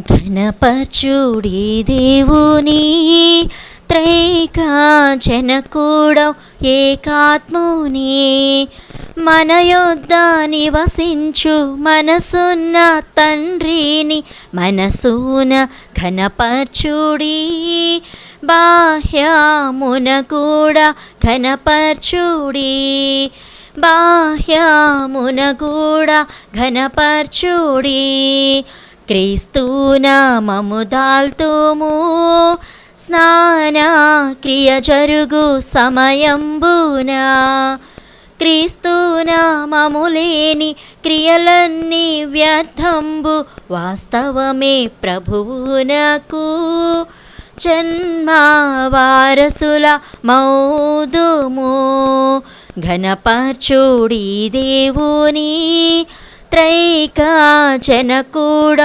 ఘనపరచుడి దేవుని త్రైక జనకూడవు ఏకాత్ముని మన యొద్ద నివసించు మనసున్న తండ్రిని మనసున ఘనపరచుడి. బాహ్యమున కూడా ఘనపరచుడి. బాహ్యమున కూడా ఘనపరచుడి. క్రీస్తునామము దాల్తుము. స్నాన క్రియ జరుగు సమయంబున క్రీస్తునామము లేని క్రియలన్నీ వ్యర్థంబు వాస్తవమే ప్రభువునకు. జన్మ వారసుల మౌదుము. ఘనపరచుడి దేవుని త్రైకా జనకూడ